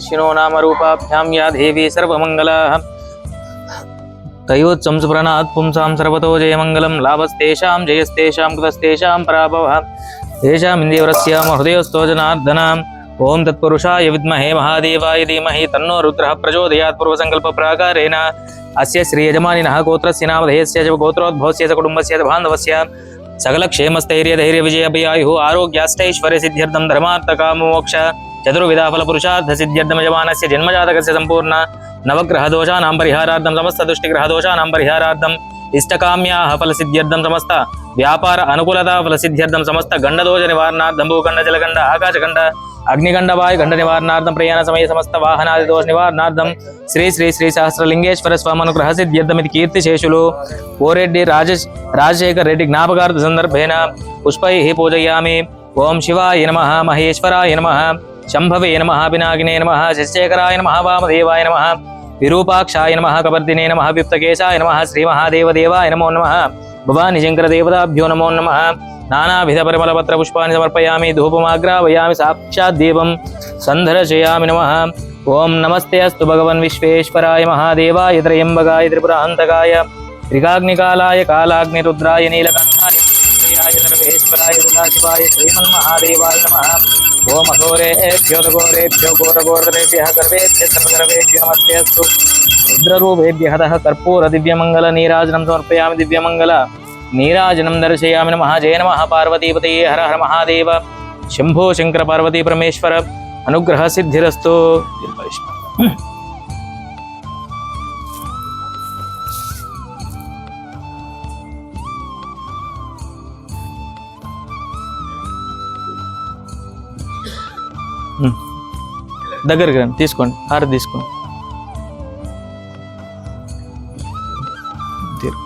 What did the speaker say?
शिनो नाम रूपाभ्यां या देवी सर्वमङ्गलाः तयोत्संस्मरणात् पुंसां सर्वतो जयमङ्गलं लाभस्तेषां, जयस्तेषां, कृतस्तेषां पराभवः। तेषामिन्द्रियवरस्य हृदयस्थो जनार्दनाम्। ॐ तत्पुरुषाय विद्महे महादेवाय धीमहि तन्नो रुद्रः प्रचोदयात् पूर्वसङ्कल्पप्राकारेण। अस्य श्रीयजमानिनः गोत्रस्य नामधेयस्य च गोत्रोद्भवस्य च कुटुम्बस्य च बान्धवस्य। सकलक्षेमस्थैर्यधैर्यविजयभयायुः, आरोग्याष्टैश्वर्यसिद्ध्यर्थं धर्मार्थकामोक्ष చతుర్విధాఫలపురుషార్థసిద్ధ్యర్థమయమానస్య జన్మజాతక సంపూర్ణ నవగ్రహ దోషానాం పరిహారార్థం సమస్త దుష్టిగ్రహదోషానాం పరిహారార్థం ఇష్టకామ్యాహ ఫలసిద్ధ్యర్థం సమస్త వ్యాపార అనుకూలత ఫలసిద్ధ్యర్థం సమస్త గండదోష నివారణార్థం భూఖండ జలగండ ఆకాశగండ అగ్నిగండ వాయు గండ నివారణార్థం ప్రయాణ సమయ సమస్త వాహనాది దోష నివారణార్థం శ్రీ శ్రీ శ్రీ సహస్రలింగేశ్వర ఇది కీర్తి శేషులు ఓరెడ్డి రాజేష్ రాజశేఖర్ రెడ్డి జ్ఞాపకార్థ సందర్భేణ పుష్పై పూజయామి. ఓం శివాయ నమ మహేశ్వరాయ నమ. शंभवे नम पिनाकिने नम शशिशेखराय नम, वामदेवाय नम, विरूपाक्षाय नम, कवर्दिने नम व्युक्तकेशाय नम श्री महादेवदेवाय नमो नम, भवानी शंकर देवताभ्यो नमो नम नानाभिध परिमलपत्र पुष्पाणि समर्पयामि, धूपमाग्रावयामि साक्षात् देवं सन्दर्शयामि नमस्ते अस्त भगवन् विश्वेश्वराय, महादेवाय त्रयंबगाय त्रिपुरान्तकाय त्रिकाग्निकालाय, कालाग्निरुद्राय नीलकंठाय सर्वेश्वराय सदाशिवाय श्रीमन्महादेवाय नमः। सोमघोरेभ्योघोरेभ्यो घोरघोरेभ्यः सर्वेभ्यः सर्वगर्वेभ्यो नमस्तेऽस्तु। रुद्ररूपेभ्यः हतः कर्पूरदिव्यमङ्गलनीराजनं समर्पयामि दिव्यमङ्गल। दर्शयामि नमः। जय नमः पार्वतीपतये हर हर महादेव। शम्भो शङ्करपार्वती परमेश्वर। अनुग्रहसिद्धिरस्तु। దగ్గరికి రండి తీసుకోండి హారతి తీసుకోండి. దీర్ఘ